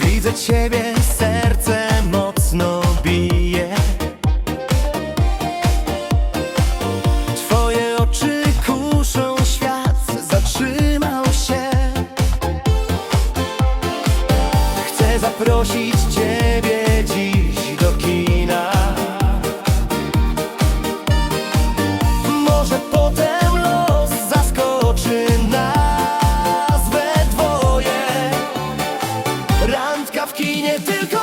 Widzę ciebie. i nie tylko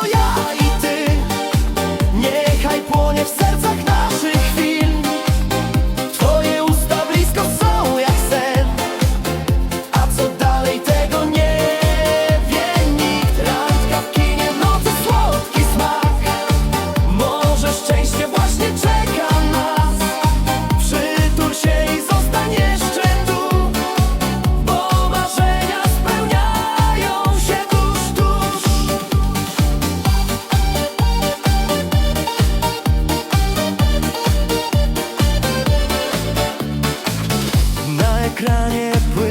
ekranie płynie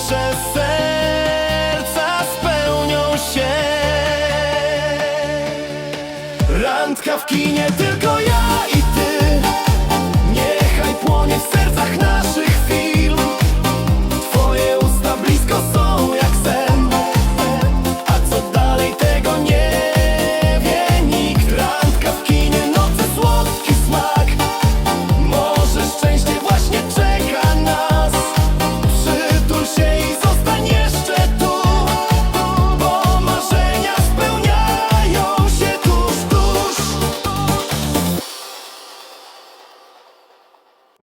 nasze serca spełnią się. Randka w kinie